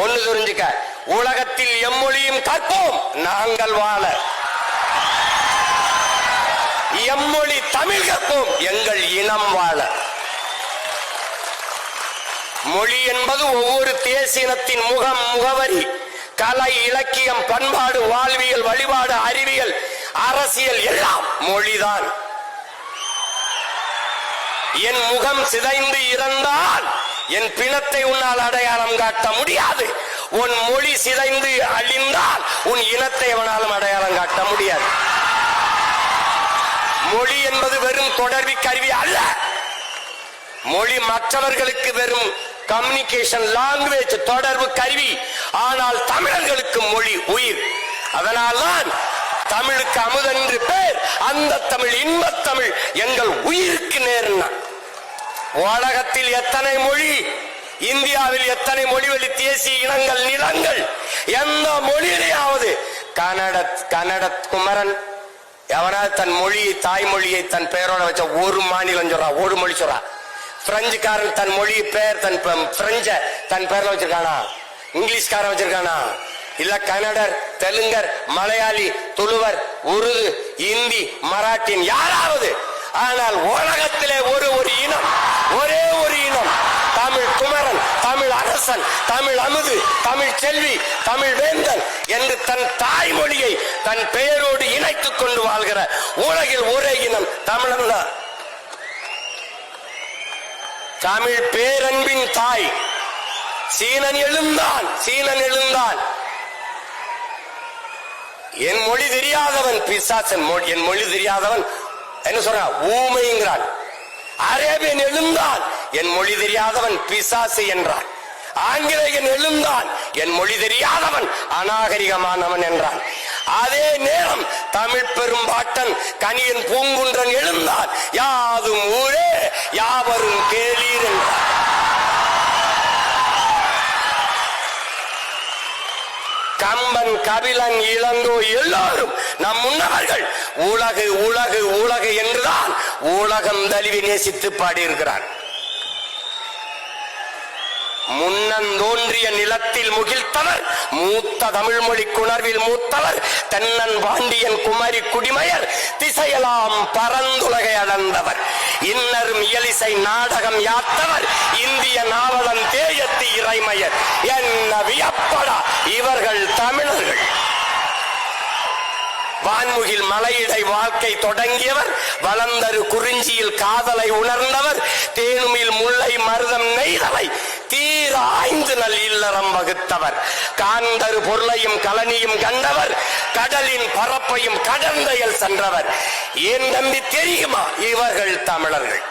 ஒண்ணு தெரிஞ்சுக்க. உலகத்தில் எம்மொழியும் கற்போம் நாங்கள் வாழ. எம்மொழி தமிழ் கற்போம் எங்கள் இனம் வாழ. மொழி என்பது ஒவ்வொரு தேசினத்தின் முகம் முகவரி. கலை இலக்கியம் பண்பாடு வாழ்வியல் வழிபாடு அறிவியல் அரசியல் எல்லாம் மொழிதான். என் முகம் சிதைந்து இறந்தால் என் பிணத்தை உன்னால் அடையாளம் காட்ட முடியாது. உன் மொழி சிதைந்து அழிந்தால் உன் இனத்தை எவனாலும் அடையாளம் காட்ட முடியாது. மொழி என்பது வெறும் தொடர்பு கருவி அல்ல. மொழி மற்றவர்களுக்கு வெறும் கம்யூனிகேஷன் லாங்குவேஜ் தொடர்பு கருவி. ஆனால் தமிழர்களுக்கு மொழி உயிர். அதனால்தான் தமிழுக்கு அமுதன் என்று பேர் அந்த தமிழ் இன்பத் தமிழ் எங்கள் உயிருக்கு நேர்னா. உலகத்தில் எத்தனை மொழி? இந்தியாவில் எத்தனை மொழிவழி தேசிய இனங்கள் நிலங்கள்? எந்த மொழியிலேயாவது? கன்னட கன்னட குமரன். எவனாவது தன் மொழியை தாய்மொழியை தன் பெயரோட வச்ச ஒரு மாநிலம் சொல்றான் ஒரு மொழி சொல்றான் பிரெஞ்சுக்காரன் தன் மொழி பெயர் தன் பிரெஞ்ச தன் பெயர்ல வச்சிருக்கானா? இங்கிலீஷ்காரன் வச்சிருக்கானா? இல்ல கன்னடர் தெலுங்கர் மலையாளி துளுவர் உருது இந்தி மராட்டின் யாராவது ஆனால் உலகத்திலே ஒரு ஒரு இனம் ஒரே ஒரு இனம். தமிழ் குமரன் தமிழ் அரசன் தமிழ் அமுது தமிழ் செல்வி தமிழ் வேந்தன் என்று தன் தாய்மொழியை தன் பெயரோடு இணைத்துக் கொண்டு வாழ்கிற உலகில் ஒரே இனம் தமிழன் தான். தமிழ் பேரன்பின் தாய். சீனன் எழுந்தான் சீனன் எழுந்தான். என் மொழி தெரியாதவன் பிசாசன் என் மொழி தெரியாதவன் என்ன சொல்றான் ஊமைங்கிறான் அரேபியன் எழுந்தான் என் மொழி தெரியாதவன் பிசாசு என்றான் ஆங்கிலேயன் எழுந்தான் என் மொழி தெரியாதவன் அநாகரிகமானவன் என்றான் அதே நேரம் தமிழ் பெரும்பாட்டன் கனியன் பூங்குன்றன் எழுந்தான் யாதும் ஊரே யாவரும் கேளீர் என்றான் கபிலன் இளங்கோ எல்லாரும் நம் முன்னவர்கள் உலகு உலகு உலகு என்றுதான் உலகம் தழுவி நேசித்து பாடியிருக்கிறான் முன்னந்தோன்றிய நிலத்தில் முகிழ்த்தவர் மூத்த தமிழ் மொழி குணர்வில் மூத்தவர் தென்னன் பாண்டியன் குமரி குடிமையர் திசையெல்லாம் பரந்துலகை அளந்தவர் இன்னரும் இயலிசை நாடகம் யாத்தவர் இந்திய நாவலன் தேயத்து இறைமையர். என்ன வியப்படா இவர்கள் தமிழர்கள். வான்முகில் மலையிடை வாழ்க்கை தொடங்கியவர் வளர்ந்தரு குறிஞ்சியில் காதலை உணர்ந்தவர் தேனுமில் முல்லை மருதம் நெய்தலை தீர ஆய்ந்து நல் இல்லறம் வகுத்தவர். காந்தரு பொருளையும் கலனியும் கண்டவர். கடலின் பரப்பையும் கடந்தையில் சென்றவர். ஏன் தம்பி தெரியுமா இவர்கள் தமிழர்கள்?